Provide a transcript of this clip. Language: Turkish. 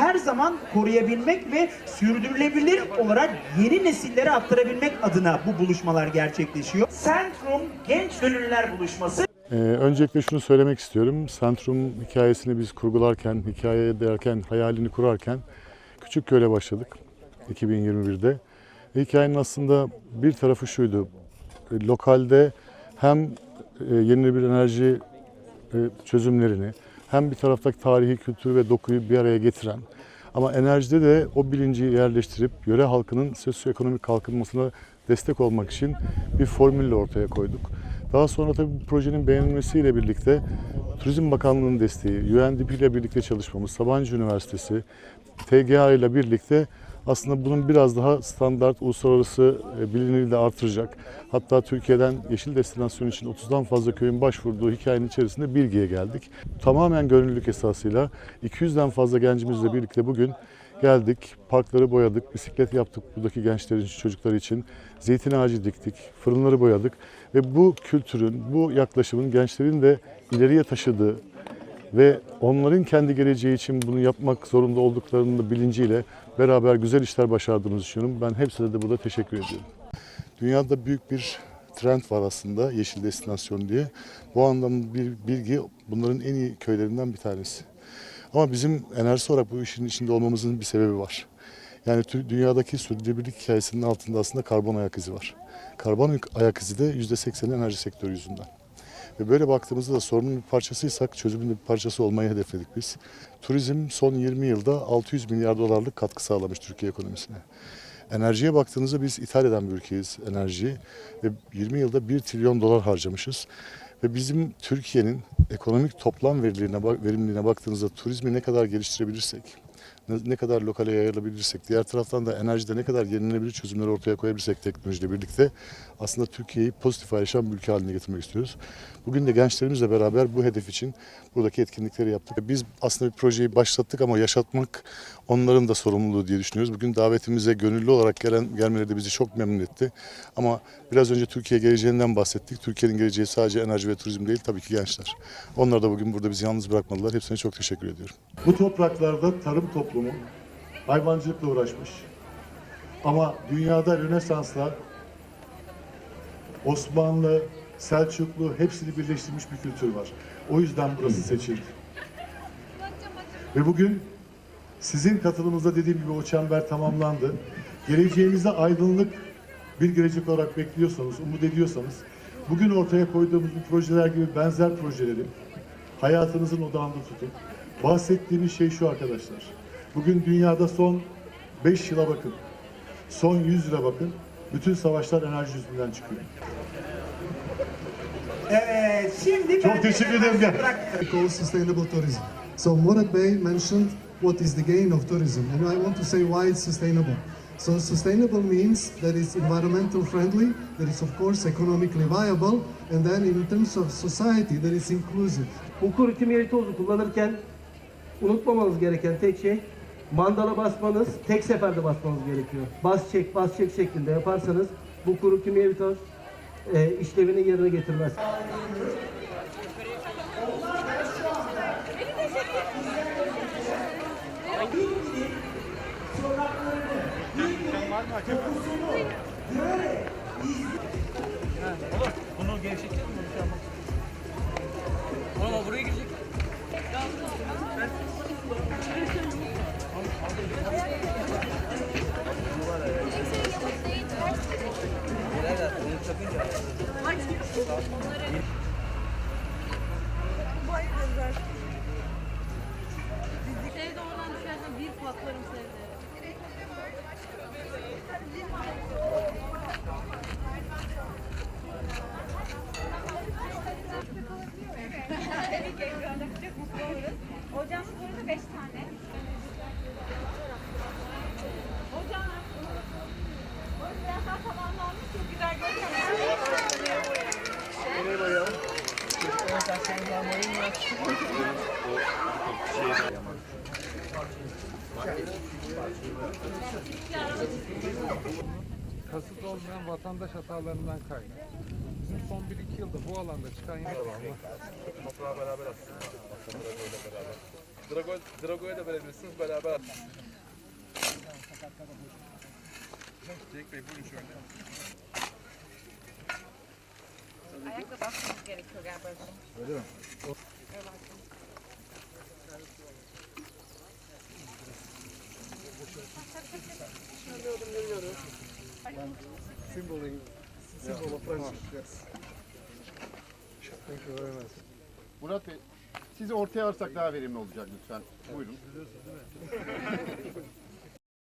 her zaman koruyabilmek ve sürdürülebilir olarak yeni nesillere aktarabilmek adına bu buluşmalar gerçekleşiyor. Centrum Genç Gönüllüler Buluşması Ee, öncelikle şunu söylemek istiyorum. Sentrum hikayesini biz kurgularken, hikaye derken, hayalini kurarken Küçükköy'le başladık 2021'de. Ve hikayenin aslında bir tarafı şuydu. E, Lokalde hem e, yenilenebilir enerji e, çözümlerini hem bir taraftaki tarihi, kültürü ve dokuyu bir araya getiren ama enerjide de o bilinci yerleştirip yöre halkının sosyoekonomik kalkınmasına destek olmak için bir formülle ortaya koyduk. Daha sonra tabii bu projenin beğenilmesiyle birlikte Turizm Bakanlığı'nın desteği, UNDP ile birlikte çalışmamız, Sabancı Üniversitesi, TGA ile birlikte aslında bunun biraz daha standart uluslararası e, bilinirliği de artıracak. Hatta Türkiye'den yeşil destinasyon için 30'dan fazla köyün başvurduğu hikayenin içerisinde Bilgi'ye geldik. Tamamen gönüllülük esasıyla 200'den fazla gencimizle birlikte bugün geldik. Parkları boyadık, bisiklet yaptık buradaki gençlerin, çocuklar için. Zeytin ağacı diktik, fırınları boyadık. Ve bu kültürün, bu yaklaşımın gençlerin de ileriye taşıdığı ve onların kendi geleceği için bunu yapmak zorunda olduklarının da bilinciyle beraber güzel işler başardığımızı düşünüyorum. Ben hepsine de burada teşekkür ediyorum. Dünyada büyük bir trend var aslında yeşil destinasyon diye. Bu anlamda bir bilgi bunların en iyi köylerinden bir tanesi. Ama bizim enerjisi olarak bu işin içinde olmamızın bir sebebi var. Yani dünyadaki sürdürülebilirlik hikayesinin altında aslında karbon ayak izi var. Karbon ayak izi de %80'i enerji sektörü yüzünden. Ve böyle baktığımızda da sorunun bir parçasıysak çözümün bir parçası olmayı hedefledik biz. Turizm son 20 yılda 600 milyar dolarlık katkı sağlamış Türkiye ekonomisine. Enerjiye baktığınızda biz ithal eden bir ülkeyiz enerjiyi ve 20 yılda 1 trilyon dolar harcamışız. Ve bizim Türkiye'nin ekonomik toplam verimliliğine baktığınızda turizmi ne kadar geliştirebilirsek, ne, ne kadar lokale yayılabilirsek, diğer taraftan da enerjide ne kadar yenilenebilir çözümler ortaya koyabilirsek teknolojiyle birlikte aslında Türkiye'yi pozitif ayrışan bir ülke haline getirmek istiyoruz. Bugün de gençlerimizle beraber bu hedef için buradaki etkinlikleri yaptık. Biz aslında bir projeyi başlattık ama yaşatmak onların da sorumluluğu diye düşünüyoruz. Bugün davetimize gönüllü olarak gelen gelmeleri de bizi çok memnun etti. Ama biraz önce Türkiye geleceğinden bahsettik. Türkiye'nin geleceği sadece enerji ve turizm değil tabii ki gençler. Onlar da bugün burada bizi yalnız bırakmadılar. Hepsine çok teşekkür ediyorum. Bu topraklarda tarım toplumu hayvancılıkla uğraşmış. Ama dünyada Rönesans'la Osmanlı, Selçuklu hepsini birleştirmiş bir kültür var. O yüzden burası seçildi. Ve bugün sizin katılımınızda dediğim gibi o çember tamamlandı. Geleceğinizde aydınlık bir gelecek olarak bekliyorsanız, umut ediyorsanız bugün ortaya koyduğumuz bu projeler gibi benzer projeleri hayatınızın odağında tutun. Bahsettiğimiz şey şu arkadaşlar. Bugün dünyada son 5 yıla bakın. Son 100 yıla bakın. Bütün savaşlar enerji yüzünden çıkıyor. Evet, şimdi Çok ben teşekkür ederim. Gel. sustainable tourism. So Murat Bey mentioned what is the gain of tourism, and I want to say why it's sustainable. So sustainable means that it's environmental friendly, that it's of course economically viable, and then in terms of society, that it's inclusive. Bu kuru kimyeli tozu kullanırken unutmamanız gereken tek şey mandala basmanız, tek seferde basmanız gerekiyor. Bas çek, bas çek şeklinde yaparsanız bu kuru kimyeli toz e, işlevini yerine getirmez. Bunu gevşeteceğiz mi? Bunu şey yapmak O buraya girecek. Sevde oradan düşersen bir patlarım sevde. Hocam burada beş tane. Hocam. O biraz daha tamamlanmış. Çok güzel görünüyor. Kasıt olmayan vatandaş hatalarından kaynak. Bizim son 1-2 yılda bu alanda çıkan Drago, Drago'ya da verebilirsiniz beraber. Cenk Bey buyurun şöyle. Ayakla basmanız gerekiyor galiba. Murat Bey, sizi ortaya alırsak daha verimli olacak lütfen. Buyurun.